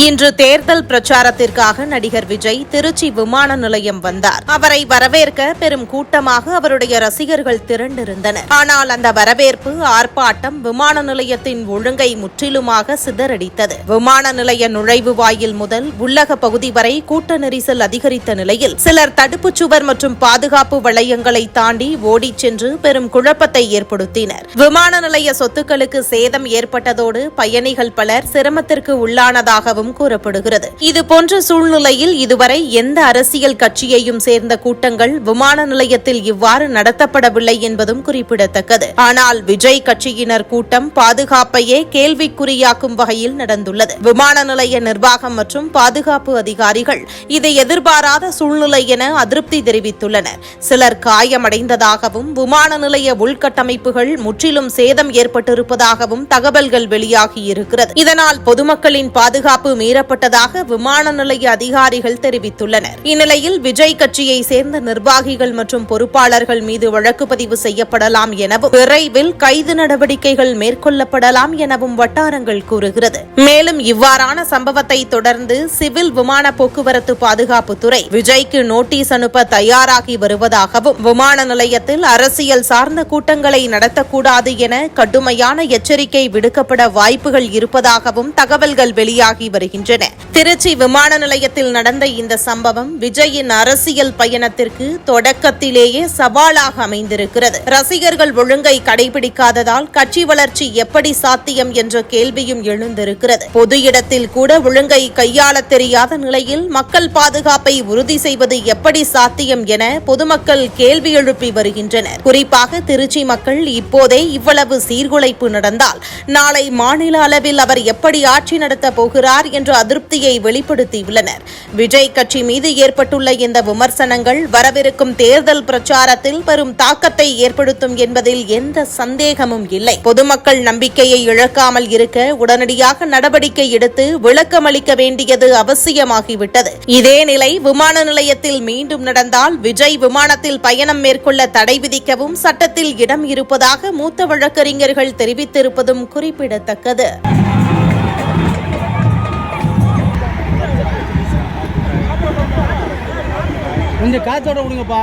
இன்று தேர்தல் பிரச்சாரத்திற்காக நடிகர் விஜய் திருச்சி விமான நிலையம் வந்தார். அவரை வரவேற்க பெரும் கூட்டமாக அவருடைய ரசிகர்கள் திரண்டிருந்தனர். ஆனால் அந்த வரவேற்பு ஆர்ப்பாட்டம் விமான நிலையத்தின் ஒழுங்கை முற்றிலுமாக சிதறடித்தது. விமான நிலைய நுழைவு வாயில் முதல் உள்ளக பகுதி வரை கூட்ட நெரிசல் அதிகரித்த நிலையில் சிலர் தடுப்புச் சுவர் மற்றும் பாதுகாப்பு வளையங்களை தாண்டி ஓடிச் சென்று பெரும் குழப்பத்தை ஏற்படுத்தினர். விமான நிலைய சொத்துக்களுக்கு சேதம் ஏற்பட்டதோடு பயணிகள் பலர் சிரமத்திற்கு உள்ளானதாகவும் கூறப்படுகிறது. இதுபோன்ற சூழ்நிலையில் இதுவரை எந்த அரசியல் கட்சியையும் சேர்ந்த கூட்டங்கள் விமான நிலையத்தில் இவ்வாறு நடத்தப்படவில்லை என்பதும் குறிப்பிடத்தக்கது. ஆனால் விஜய் கட்சியினர் கூட்டம் பாதுகாப்பையே கேள்விக்குறியாக்கும் வகையில் நடந்துள்ளது. விமான நிலைய நிர்வாகம் மற்றும் பாதுகாப்பு அதிகாரிகள் இதை எதிர்பாராத சூழ்நிலை என அதிருப்தி தெரிவித்துள்ளனர். சிலர் காயமடைந்ததாகவும் விமான நிலைய உள்கட்டமைப்புகள் முற்றிலும் சேதம் ஏற்பட்டிருப்பதாகவும் தகவல்கள் வெளியாகியிருக்கிறது. இதனால் பொதுமக்களின் பாதுகாப்பு மீறப்பட்டதாக விமான நிலைய அதிகாரிகள் தெரிவித்துள்ளனர். இந்நிலையில் விஜய் கட்சியை சேர்ந்த நிர்வாகிகள் மற்றும் பொறுப்பாளர்கள் மீது வழக்கு பதிவு செய்யப்படலாம் எனவும் விரைவில் கைது நடவடிக்கைகள் மேற்கொள்ளப்படலாம் எனவும் வட்டாரங்கள் கூறுகிறது. மேலும் இவ்வாறான சம்பவத்தை தொடர்ந்து சிவில் விமான போக்குவரத்து பாதுகாப்புத்துறை விஜய்க்கு நோட்டீஸ் அனுப்ப தயாராகி வருவதாகவும் விமான நிலையத்தில் அரசியல் சார்ந்த கூட்டங்களை நடத்தக்கூடாது என கடுமையான எச்சரிக்கை விடுக்கப்பட வாய்ப்புகள் இருப்பதாகவும் தகவல்கள் வெளியாகி வருகின்றன. திருச்சி விமான நிலையத்தில் நடந்த இந்த சம்பவம் விஜயின் அரசியல் பயணத்திற்கு தொடக்கத்திலேயே சவாலாக அமைந்திருக்கிறது. ரசிகர்கள் ஒழுங்கை கடைபிடிக்காததால் கட்சி வளர்ச்சி எப்படி சாத்தியம் என்ற கேள்வியும் எழுந்திருக்கிறது. பொது இடத்தில் கூட ஒழுங்கை கையாள தெரியாத நிலையில் மக்கள் பாதுகாப்பை உறுதி செய்வது எப்படி சாத்தியம் என பொதுமக்கள் கேள்வி எழுப்பி வருகின்றனர். குறிப்பாக திருச்சி மக்கள் இப்போதே இவ்வளவு சீர்குலைப்பு நடந்தால் நாளை மாநில அளவில் அவர் எப்படி ஆட்சி நடத்த போகிறார் என்ற அதிருப்தியை வெளிப்படுத்தியுள்ளனர். விஜய் கட்சி மீது ஏற்பட்டுள்ள இந்த விமர்சனங்கள் வரவிருக்கும் தேர்தல் பிரச்சாரத்தில் பெரும் தாக்கத்தை ஏற்படுத்தும் என்பதில் எந்த சந்தேகமும் இல்லை. பொதுமக்கள் நம்பிக்கையை இழக்காமல் இருக்க உடனடியாக நடவடிக்கை எடுத்து விளக்கமளிக்க வேண்டியது அவசியமாகிவிட்டது. இதே நிலை விமான நிலையத்தில் மீண்டும் நடந்தால் விஜய் விமானத்தில் பயணம் மேற்கொள்ள தடை விதிக்கவும் சட்டத்தில் இடம் இருப்பதாக மூத்த வழக்கறிஞர்கள் தெரிவித்திருப்பதும் குறிப்பிடத்தக்கது. கொஞ்சம் காத்தோட விடுங்கப்பா